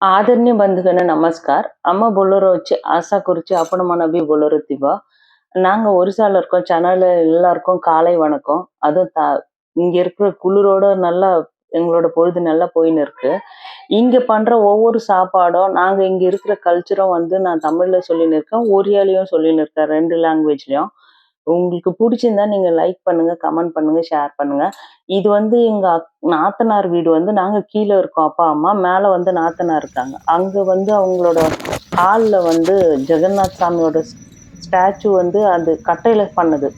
ಆದರಣೀಯ ಬಂಧುಗಣ ನಮಸ್ಕಾರ அம்மா பொல்லரை வச்சு ஆசா குறிச்சு அப்பனமா நபி பொல்லரு திவா நாங்க ஒரிசால இருக்கோம் சென்னையில எல்லாருக்கும் காலை வணக்கம் அதுவும் த இங்க இருக்கிற குளிரோட நல்லா எங்களோட பொழுது நல்லா போயின்னு இருக்கு இங்க பண்ற ஒவ்வொரு சாப்பாடும் நாங்க இங்க இருக்கிற கல்ச்சரும் வந்து நான் தமிழ்ல சொல்லின்னு இருக்கேன் ஒரியாலையும் சொல்லின்னு இருக்கேன் ரெண்டு லாங்குவேஜ்லயும் உங்களுக்கு பிடிச்சிருந்தா நீங்க லைக் பண்ணுங்க கமெண்ட் பண்ணுங்க ஷேர் பண்ணுங்க. இது வந்து எங்க அக்- நாத்தனார் வீடு வந்து நாங்க கீழே இருக்கோம் அப்பா அம்மா. மேல வந்து நாத்தனார் இருக்காங்க. அங்க வந்து அவங்களோட ஹாலில் வந்து ஜெகநாத் சாமியோட ஸ்டாச்சு வந்து அது கட்டையில பண்ணது.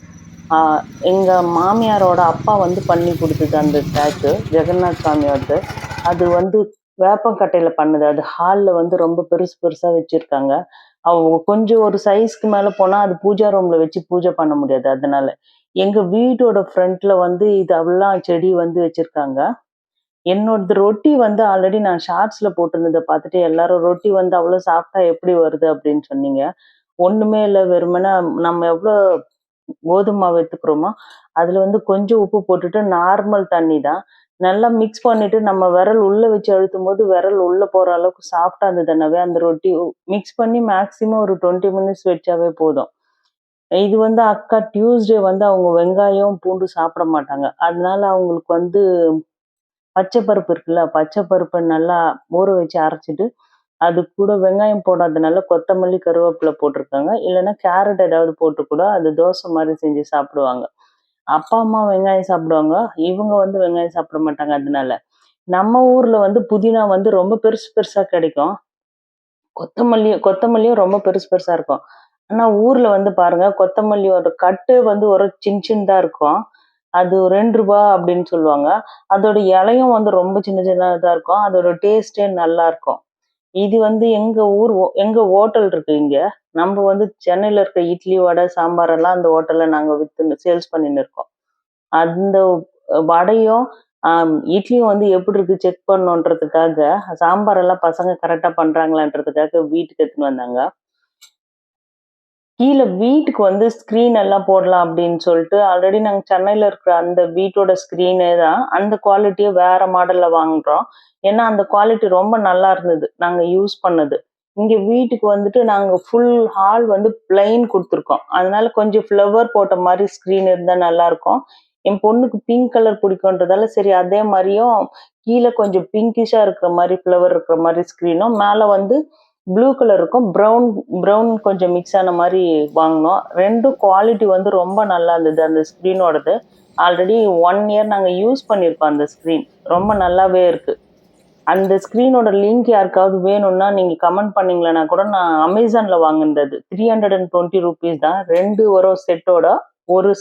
எங்கள் எங்க மாமியாரோட அப்பா வந்து பண்ணி கொடுத்தது அந்த ஸ்டாச்சு ஜெகநாத் சாமியோடது. அது வந்து வேப்பங்கட்டையில பண்ணது. அது ஹாலில் வந்து ரொம்ப பெருசு பெருசா வச்சிருக்காங்க. அவங்க கொஞ்சம் ஒரு சைஸ்க்கு மேலே போனால் அது பூஜா ரூமில் வச்சு பூஜை பண்ண முடியாது. அதனால எங்கள் வீட்டோட ஃப்ரண்ட்ல வந்து இது அவ்வளோ செடி வந்து வச்சுருக்காங்க. என்னோடது ரொட்டி வந்து ஆல்ரெடி நான் ஷார்ட்ஸில் போட்டிருந்ததை பார்த்துட்டு எல்லாரும் ரொட்டி வந்து அவ்வளோ சாப்பிட்டா எப்படி வருது அப்படின்னு சொன்னீங்க. ஒன்றுமே இல்லை வெறுமனே நம்ம எவ்வளோ கோதுமை மாவு எடுத்துக்கிறோமோ அதில் வந்து கொஞ்சம் உப்பு போட்டுட்டு நார்மல் தண்ணி தான். நல்லா மிக்ஸ் பண்ணிட்டு நம்ம விரல் உள்ள வச்சு அழுத்தும் போது விரல் உள்ள போற அளவுக்கு சாஃப்டா இருந்ததுனாவே அந்த ரொட்டி மிக்ஸ் பண்ணி மேக்சிமம் ஒரு டுவெண்ட்டி மினிட்ஸ் வச்சாவே போதும். இது வந்து அக்கா டியூஸ்டே வந்து அவங்க வெங்காயம் பூண்டு சாப்பிட மாட்டாங்க. அதனால அவங்களுக்கு வந்து பச்சை பருப்பு இருக்குல்ல பச்சை பருப்பை நல்லா ஊற வச்சு அரைச்சிட்டு அது கூட வெங்காயம் போடாதனால கொத்தமல்லி கருவேப்பிலை போட்டிருக்காங்க. இல்லைன்னா கேரட் ஏதாவது போட்டு கூட அது தோசை மாதிரி செஞ்சு சாப்பிடுவாங்க. அப்பா அம்மா வெங்காயம் சாப்பிடுவாங்க. இவங்க வந்து வெங்காயம் சாப்பிட மாட்டாங்க அதனால. நம்ம ஊர்ல வந்து புதினா வந்து ரொம்ப பெருசு பெருசா கிடைக்கும். கொத்தமல்லியும் கொத்தமல்லியும் ரொம்ப பெருசு பெருசா இருக்கும். ஆனா ஊர்ல வந்து பாருங்க கொத்தமல்லியோட கட்டு வந்து ஒரு சின்ன சின்னதா இருக்கும். அது ரெண்டு ரூபா அப்படின்னு சொல்லுவாங்க. அதோட இலையும் வந்து ரொம்ப சின்ன சின்னதா இருக்கும். அதோட டேஸ்டே நல்லா இருக்கும். இது வந்து எங்க ஊர் ஓ- எங்க ஹோட்டல் இருக்கு இங்க. நம்ம வந்து சென்னையில இருக்க இட்லி வடை சாம்பார் எல்லாம் அந்த ஹோட்டல்ல நாங்க வித்து சேல்ஸ் பண்ணின்னு இருக்கோம். அந்த வடையும் ஆம், இட்லியும் வந்து எப்படி இருக்கு செக் பண்ணுன்றதுக்காக சாம்பார் எல்லாம் பசங்க கரெக்டா பண்றாங்களான்றதுக்காக வீட்டுக்கு எடுத்துன்னு வந்தாங்க. கீழே வீட்டுக்கு வந்து ஸ்க்ரீன் எல்லாம் போடலாம் அப்படின்னு சொல்லிட்டு ஆல்ரெடி நாங்கள் சென்னையில் இருக்கிற அந்த வீட்டோட ஸ்க்ரீனே தான் அந்த குவாலிட்டியை வேற மாடலில் வாங்குறோம். ஏன்னா அந்த குவாலிட்டி ரொம்ப நல்லா இருந்தது நாங்கள் யூஸ் பண்ணது. இங்கே வீட்டுக்கு வந்துட்டு நாங்கள் ஃபுல் ஹால் வந்து பிளைன் கொடுத்துருக்கோம். அதனால கொஞ்சம் ஃப்ளவர் போட்ட மாதிரி ஸ்க்ரீன் இருந்தால் நல்லாயிருக்கும் என் பொண்ணுக்கு பிங்க் கலர் பிடிக்கும்ன்றதால சரி அதே மாதிரியும் கீழே கொஞ்சம் பிங்கிஷாக இருக்கிற மாதிரி ஃப்ளவர் இருக்கிற மாதிரி ஸ்க்ரீனும் மேலே வந்து ப்ளூ கலருக்கும் ப்ரௌன் ப்ரௌன் கொஞ்சம் மிக்ஸ் ஆன மாதிரி வாங்கினோம். ரெண்டும் குவாலிட்டி வந்து ரொம்ப நல்லா இருந்தது. அந்த ஸ்க்ரீனோடது ஆல்ரெடி ஒன் இயர் நாங்கள் யூஸ் பண்ணியிருக்கோம் அந்த ஸ்க்ரீன் ரொம்ப நல்லாவே இருக்குது அந்த ஸ்க்ரீனோட லிங்க் யாருக்காவது வேணும்னா நீங்கள் கமெண்ட் பண்ணீங்களன்னா கூட நான் அமேசானில் வாங்கினது. Three hundred and twenty rupees தான். ரெண்டு ஒரு செட்டோட ஒரு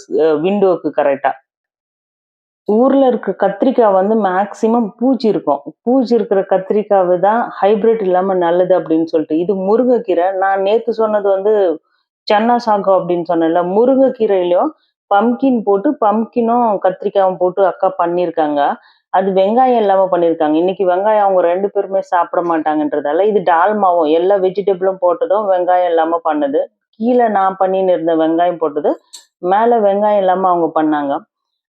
விண்டோவுக்கு கரெக்டாக ஊரில் இருக்க கத்திரிக்காய் வந்து மேக்சிமம் பூச்சி இருக்கும். பூச்சி இருக்கிற கத்திரிக்காவை தான் ஹைபிரிட் இல்லாமல் நல்லது அப்படின்னு சொல்லிட்டு. இது முருங்கைக்கீரை. நான் நேற்று சொன்னது வந்து சென்னா சாகம் அப்படின்னு சொன்னேன்ல. முருங்கைக்கீரையிலையும் பம்கின் போட்டு பம்கினும் கத்திரிக்காயும் போட்டு அக்கா பண்ணியிருக்காங்க. அது வெங்காயம் இல்லாமல் பண்ணியிருக்காங்க. இன்னைக்கு வெங்காயம் அவங்க ரெண்டு பேருமே சாப்பிட மாட்டாங்கன்றதால இது டால்மாவும் எல்லா வெஜிடபிளும் போட்டதும் வெங்காயம் இல்லாமல் பண்ணது. கீழே நான் பண்ணின்னு இருந்த வெங்காயம் போட்டது. மேலே வெங்காயம் இல்லாமல் அவங்க பண்ணாங்க.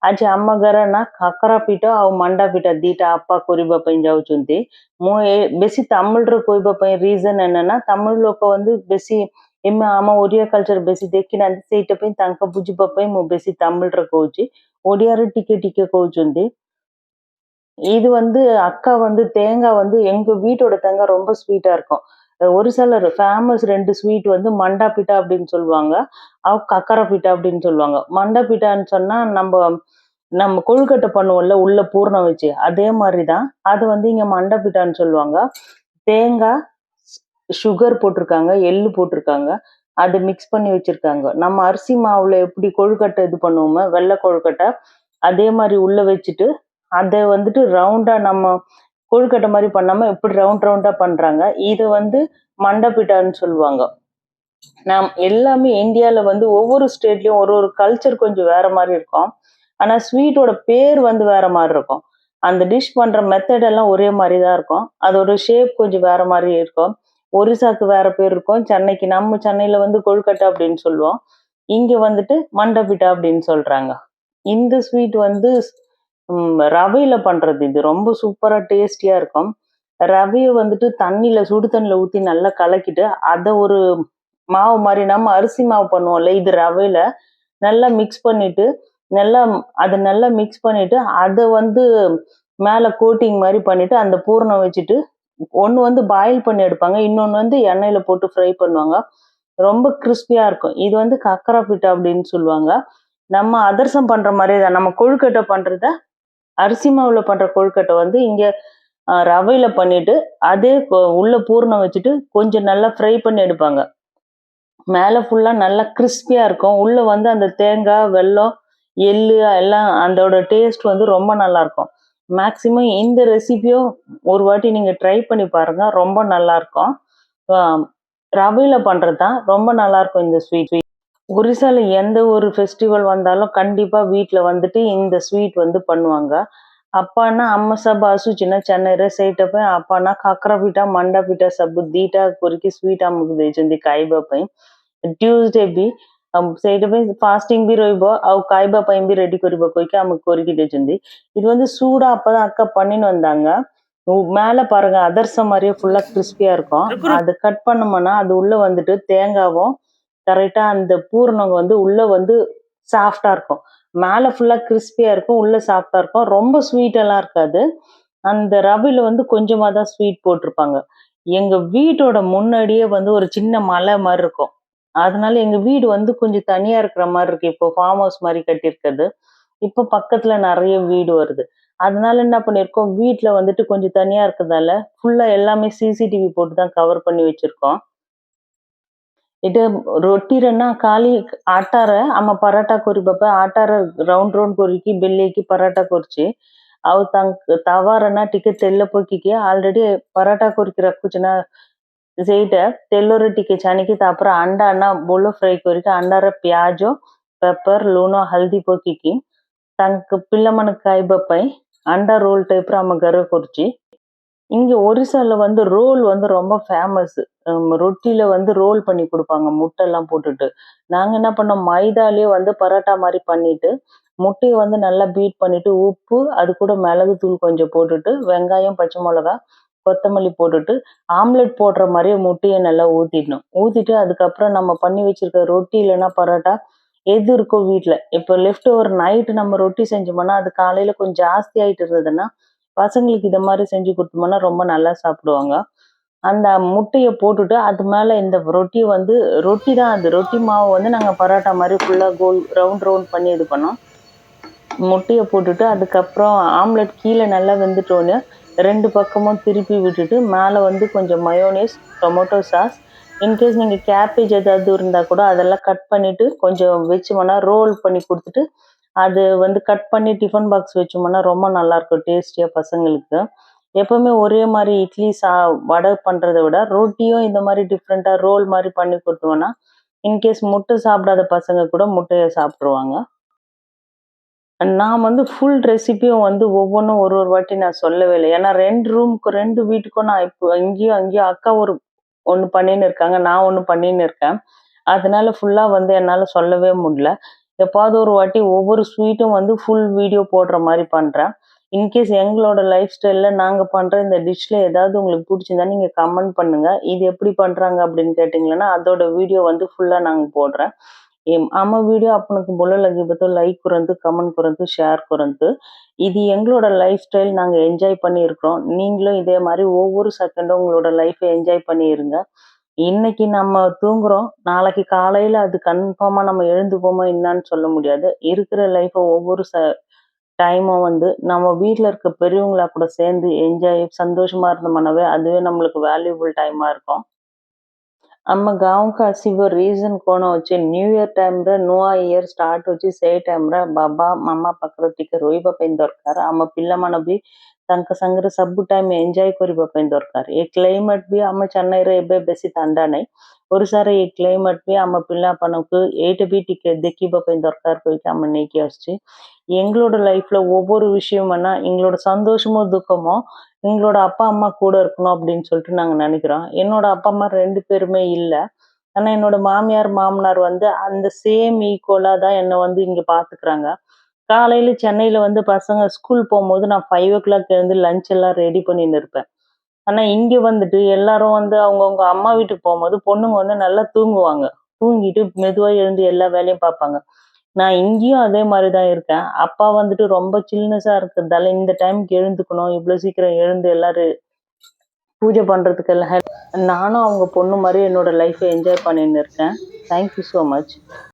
ଆଜି ଆମ ଘରେ ନା କାକରା ପିଠ ଆଉ ମଣ୍ଡା ପିଠ ଦିଟା ଆପା କରିବା ପାଇଁ ଯାଉଛନ୍ତି ମୁଁ ଏ ବେଶୀ ତାମିଲରେ କହିବା ପାଇଁ ରିଜନ ଏନା ନା ତାମିଲ ଲୋକ வந்து ବେଶୀ ଏମେ ଆମ ଓଡିଆ କଲଚର ବେଶୀ ଦେଖିନାହାନ୍ତି ସେଇଟା ପାଇଁ ତାଙ୍କ ବୁଝିବା ପାଇଁ ମୁଁ ବେଶୀ ତାମିଲରେ କହୁଛି ଓଡିଆରେ ଟିକେ ଟିକେ କହୁଛନ୍ତି இது வந்து அக்கா வந்து தேங்காய் வந்து எங்க வீட்டோட தேங்காய் ரொம்ப ஸ்வீட்டா இருக்கும் அஹ் ஒரு சிலர் ஃபேமஸ் ரெண்டு ஸ்வீட் வந்து மண்டா பிட்டா அப்படின்னு சொல்லுவாங்க. அவ கக்கரை பிட்டா அப்படின்னு சொல்லுவாங்க. மண்டா பிட்டான்னு சொன்னா நம்ம நம்ம கொழுக்கட்டை பண்ணுவோம்ல உள்ள பூர்ணம் வச்சு. அதே மாதிரி தான் அது வந்து இங்க மண்டை பிட்டான்னு சொல்லுவாங்க. தேங்காய் சுகர் போட்டிருக்காங்க எள்ளு போட்டிருக்காங்க. அது மிக்ஸ் பண்ணி வச்சிருக்காங்க. நம்ம அரிசி மாவுல எப்படி கொழுக்கட்டை இது பண்ணுவோமோ வெள்ளை கொழுக்கட்டை அதே மாதிரி உள்ள வச்சுட்டு அதை வந்துட்டு ரவுண்டா நம்ம கொழுக்கட்டை மாதிரி பண்ணாம எப்படி ரவுண்ட் ரவுண்டா பண்றாங்க? இது வந்து மண்டபிட்டான்னு சொல்லுவாங்க. நாம் எல்லாமே இந்தியாவில் வந்து ஒவ்வொரு ஸ்டேட்லயும் ஒரு ஒரு கல்ச்சர் கொஞ்சம் வேற மாதிரி இருக்கும். ஆனா ஸ்வீட்டோட பேர் வந்து வேற மாதிரி இருக்கும். அந்த டிஷ் பண்ற மெத்தட் எல்லாம் ஒரே மாதிரி தான் இருக்கும். அதோட ஷேப் கொஞ்சம் வேற மாதிரி இருக்கும். ஒரிசாக்கு வேற பேர் இருக்கும். சென்னைக்கு நம்ம சென்னையில வந்து கொழுக்கட்டை அப்படின்னு சொல்லுவோம். இங்க வந்துட்டு மண்டபிட்டா அப்படின்னு சொல்றாங்க. இந்த ஸ்வீட் வந்து ரவையில பண்றது இது. ரொம்ப சூப்பரா டேஸ்டியாக இருக்கும். ரவையை வந்துட்டு தண்ணியில் சுடு தண்ணியில ஊற்றி நல்லா கலக்கிட்டு அதை ஒரு மாவு மாதிரி நம்ம அரிசி மாவு பண்ணுவோம்ல இது ரவையில நல்லா மிக்ஸ் பண்ணிட்டு நல்லா அதை நல்லா மிக்ஸ் பண்ணிட்டு அதை வந்து மேலே கோட்டிங் மாதிரி பண்ணிட்டு அந்த பூரணம் வச்சுட்டு ஒன்று வந்து பாயில் பண்ணி எடுப்பாங்க இன்னொன்று வந்து எண்ணெயில் போட்டு ஃப்ரை பண்ணுவாங்க. ரொம்ப கிறிஸ்பியாக இருக்கும். இது வந்து கக்கரா பிட்டா அப்படின்னு சொல்லுவாங்க. நம்ம அதிரசம் பண்ணுற மாதிரி தான். நம்ம கொழுக்கட்டை பண்ணுறத அரிசி மாவில் பண்ணுற கொழுக்கட்டை வந்து இங்கே ரவையில் பண்ணிட்டு அதே கொ- உள்ள பூரணம் வச்சுட்டு கொஞ்சம் நல்லா ஃப்ரை பண்ணி எடுப்பாங்க. மேலே ஃபுல்லாக நல்லா கிறிஸ்பியாக இருக்கும். உள்ளே வந்து அந்த தேங்காய் வெல்லம் எள்ளு எல்லாம் அதோட டேஸ்ட் வந்து ரொம்ப நல்லா இருக்கும். மேக்ஸிமம் இந்த ரெசிபியும் ஒரு வாட்டி நீங்கள் ட்ரை பண்ணி பாருங்க. ரொம்ப நல்லா இருக்கும். பண்ணுறது ரவையில பண்றது தான் ரொம்ப நல்லா இருக்கும் இந்த ஸ்வீட் ஒரிசால எந்த ஒரு ஃபெஸ்டிவல் வந்தாலும் கண்டிப்பா வீட்ல வந்துட்டு இந்த ஸ்வீட் வந்து பண்ணுவாங்க. అప్పన అమ్మ సబ్ అసు చిన్న చెన్న ఎరసైటపై అప్పన కాకరపీట మండపీట సబ్ దీట కొరికి స్వీట్ అమ్మకు దేచింది కాయిబా పై ట్యూస్డే బి ସେଇଟାପାଇଁ ଫାଷ୍ଟିଂ ବି ରହିବ ଆଉ ଖାଇବା ପାଇଁ ବି ରେଡି କରିବ କହିକି ଆମକୁ କରିକି ଦେଇଛନ୍ତି இது வந்து. சூடா அப்பதான் அக்கா பண்ணின்னு வந்தாங்க. மேல பாருங்க அதர்சம் மாதிரியே ஃபுல்லா கிறிஸ்பியா இருக்கும். அது கட் பண்ணோம்னா அது உள்ள வந்துட்டு தேங்காவும் கரெக்டா அந்த பூரணம் வந்து உள்ள வந்து சாஃப்டா இருக்கும். மேல ஃபுல்லா கிறிஸ்பியா இருக்கும் உள்ள சாஃப்டா இருக்கும். ரொம்ப ஸ்வீட் எல்லாம் இருக்காது. அந்த ரவையில வந்து கொஞ்சமா தான் ஸ்வீட் போட்டிருப்பாங்க. எங்க வீட்டோட முன்னாடியே வந்து ஒரு சின்ன மலை மாதிரி இருக்கும். அதனால எங்க வீடு வந்து கொஞ்சம் தனியா இருக்கிற மாதிரி இருக்கு. இப்போ ஃபார்ம் ஹவுஸ் மாதிரி கட்டியிருக்கிறது. இப்போ பக்கத்துல நிறைய வீடு வருது. அதனால என்ன பண்ணியிருக்கோம்? வீட்டில் வந்துட்டு கொஞ்சம் தனியா இருக்கிறதால ஃபுல்லா எல்லாமே சிசிடிவி போட்டு தான் கவர் பண்ணி வச்சிருக்கோம். ಇಟ್ ರೊಟ್ಟಿರನ್ನ ಖಾಲಿ ಆಟಾರ ಅಮ್ಮ ಪರಾಟ ಕೊರಿ ಬಪ್ಪ ಆಟಾರ ರೌಂಡ್ ರೌಂಡ್ ಕೊರಿಕಿ ಬೆಲ್ಲಿಕಿ ಪರಾಟ ಕೊರ್ಚಿ ಅವು ತಂಕ್ ತವಾರನ ಟಿಕೆ ತೆಲ್ಲ ಪೊಕ್ಕಿಗೆ ಆಲ್ರೆಡಿ ಪರಾಟ ಕೊರಿಕಿ ರಕ್ಕುಚಿನ ಸೇಟ ತೆಲ್ಲೊರ ಟಿಕೆ ಚಾನಿಕಿ ತಾಪರ ಅಂಡ ಅನ್ನ ಬೊಳ್ಳು ಫ್ರೈ ಕೊರಿಕೆ ಅಂಡಾರ ಪ್ಯಾಜು ಪೆಪ್ಪರ್ ಲೂನೋ ಹಲ್ದಿ ಪೊಕ್ಕಿಗೆ ತಂಕ್ ಪಿಲ್ಲ ಮನ ಕಾಯಿ ಬಪ್ಪೈ ಅಂಡ ರೋಲ್ ಟೈಪ್ ರ ಅಮ್ಮ ಗರ ಕೊರ್ಚಿ. இங்கே ஒரிசாவில் வந்து ரோல் வந்து ரொம்ப ஃபேமஸ் ரொட்டியில் வந்து ரோல் பண்ணி கொடுப்பாங்க. முட்டெல்லாம் போட்டுட்டு. நாங்கள் என்ன பண்ணோம்? மைதாலயே வந்து பரோட்டா மாதிரி பண்ணிட்டு முட்டையை வந்து நல்லா பீட் பண்ணிட்டு உப்பு அது கூட மிளகு தூள் கொஞ்சம் போட்டுட்டு வெங்காயம் பச்சை மிளகா கொத்தமல்லி போட்டுட்டு ஆம்லெட் போடுற மாதிரியே முட்டையை நல்லா ஊற்றிடணும் ஊற்றிட்டு அதுக்கப்புறம் நம்ம பண்ணி வச்சிருக்க ரொட்டி இல்லைன்னா பரோட்டா எது இருக்கோ வீட்டில் இப்போ லெஃப்ட் ஓவர் நைட்டு நம்ம ரொட்டி செஞ்சோம்னா அது காலையில் கொஞ்சம் ஜாஸ்தி ஆயிட்டு இருந்ததுன்னா பசங்களுக்கு இதை மாதிரி செஞ்சு கொடுத்தோம்னா ரொம்ப நல்லா சாப்பிடுவாங்க. அந்த முட்டையை போட்டுட்டு அது மேலே இந்த ரொட்டி வந்து ரொட்டி தான் அது. ரொட்டி மாவு வந்து நாங்கள் பரோட்டா மாதிரி ஃபுல்லாக கோல் ரவுண்ட் ரவுண்ட் பண்ணி இது பண்ணோம். முட்டையை போட்டுட்டு அதுக்கப்புறம் ஆம்லெட் கீழே நல்லா வெந்துட்டோன்னு ரெண்டு பக்கமும் திருப்பி விட்டுட்டு மேலே வந்து கொஞ்சம் mayonnaise tomato sauce in case நீங்கள் கேபேஜ் ஏதாவது இருந்தால் கூட அதெல்லாம் கட் பண்ணிவிட்டு கொஞ்சம் வச்சோம்னா ரோல் பண்ணி கொடுத்துட்டு அது வந்து கட் பண்ணி டிஃபன் பாக்ஸ் வச்சோம்னா ரொம்ப நல்லாயிருக்கும் டேஸ்டியாக பசங்களுக்கு. எப்போவுமே ஒரே மாதிரி இட்லி சா வடை பண்ணுறதை விட ரொட்டியும் இந்த மாதிரி டிஃப்ரெண்ட்டாக ரோல் மாதிரி பண்ணி கொடுத்தோன்னா இன்கேஸ் முட்டை சாப்பிடாத பசங்க கூட முட்டையை சாப்பிட்ருவாங்க நான் வந்து ஃபுல் ரெசிபியும் வந்து ஒவ்வொன்றும் ஒரு ஒரு வாட்டி நான் சொல்லவே இல்லை. ஏன்னா ரெண்டு ரூமுக்கு ரெண்டு வீட்டுக்கும் நான் இப்போ அங்கேயும் அங்கேயும் அக்கா ஒரு ஒன்று பண்ணின்னு இருக்காங்க நான் ஒன்று பண்ணின்னு இருக்கேன். அதனால ஃபுல்லாக வந்து என்னால் சொல்லவே முடியல. எப்பாவது ஒரு வாட்டி ஒவ்வொரு ஸ்வீட்டும் வந்து ஃபுல் வீடியோ போடுற மாதிரி பண்ணுறேன் இன்கேஸ் எங்களோட லைஃப் ஸ்டைலில் நாங்கள் பண்ணுற இந்த டிஷ்ஷில் ஏதாவது உங்களுக்கு பிடிச்சிருந்தா நீங்கள் கமெண்ட் பண்ணுங்கள் இது எப்படி பண்ணுறாங்க அப்படின்னு கேட்டிங்கன்னா அதோட வீடியோ வந்து ஃபுல்லாக நாங்கள் போடுறேன். આમાં વિડીયો આપણને બોલો લાગી બધો லைக் குறந்து கமெண்ட் குறந்து ஷேர் குறந்து இது எங்களோட லைஃப் ஸ்டைல் நாங்கள் என்ஜாய் பண்ணியிருக்கிறோம். நீங்களும் இதே மாதிரி ஒவ்வொரு செகண்டும் உங்களோட லைஃப்பை என்ஜாய் பண்ணியிருங்க இன்னைக்கு நம்ம தூங்குறோம். நாளைக்கு காலையில அது கன்ஃபார்மா நம்ம எழுந்துப்போமா என்னன்னு சொல்ல முடியாது. இருக்கிற லைஃப்பை ஒவ்வொரு ச டைமும் வந்து நம்ம வீட்டில் இருக்க பெரியவங்களா கூட சேர்ந்து என்ஜாய் சந்தோஷமா இருந்தோம்னாவே அதுவே நம்மளுக்கு வேல்யூபிள் டைமா இருக்கும். ଆମ ଗାଁକୁ ଆସିବ ରିଜନ୍ କ'ଣ ଅଛି ନ୍ୟୁ ଇୟର ଟାଇମ୍ରେ ନୂଆ ଇୟର ଷ୍ଟାର୍ଟ ହେଉଛି ସେଇ ଟାଇମ୍ରେ ବାବା ମାମା ପାଖରେ ଟିକେ ରହିବା ପାଇଁ ଦରକାର ଆମ ପିଲାମାନେ ବି ତାଙ୍କ ସାଙ୍ଗରେ ସବୁ ଟାଇମ୍ ଏନ୍ଜୟ କରିବା ପାଇଁ ଦରକାର ଏ କ୍ଲାଇମେଟ୍ ବି ଆମ ଚେନ୍ନାଇରେ ଏବେ ବେଶୀ ଥଣ୍ଡା ନାହିଁ ఒకసారి ఈ క్లైమేట్వి ఆమె పిల్ల పనకు ఎయిటபி டிக்கெட் தெக்கிபா போய் దొరకారిపోయిட்டு ఆమె నీకే వచ్చి எங்களோட லைஃப்ல ஒவ்வொரு விஷயம்னா எங்களோட சந்தோஷமோ துக்கமோ எங்களோட அப்பா அம்மா கூட இருக்கணும் அப்படின்னு சொல்லிட்டு நாங்கள் நினைக்கிறோம். என்னோட அப்பா அம்மா ரெண்டு பேருமே இல்லை. ஆனால் என்னோட மாமியார் மாமனார் வந்து அந்த சேம் ஈக்குவலாக தான் என்னை வந்து இங்கே பார்த்துக்கிறாங்க காலையில் சென்னையில் வந்து பசங்க ஸ்கூல் போகும்போது நான் ஃபைவ் ஓ கிளாக் இருந்து லஞ்ச் எல்லாம் ரெடி பண்ணின்னு இருப்பேன். ஆனால் இங்கே வந்துட்டு எல்லாரும் வந்து அவங்கவுங்க அம்மா வீட்டுக்கு போகும்போது பொண்ணுங்க வந்து நல்லா தூங்குவாங்க. தூங்கிட்டு மெதுவாக எழுந்து எல்லா வேலையும் பார்ப்பாங்க. நான் இங்கேயும் அதே மாதிரி தான் இருக்கேன். அப்பா வந்துட்டு ரொம்ப சில்னஸாக இருக்கிறதால இந்த டைம்க்கு எழுந்துக்கணும் இவ்வளோ சீக்கிரம் எழுந்து எல்லாரும் பூஜை பண்ணுறதுக்கு எல்லாம் நானும் அவங்க பொண்ணு மாதிரி என்னோட லைஃப்பை என்ஜாய் பண்ணின்னு இருக்கேன். Thank you so much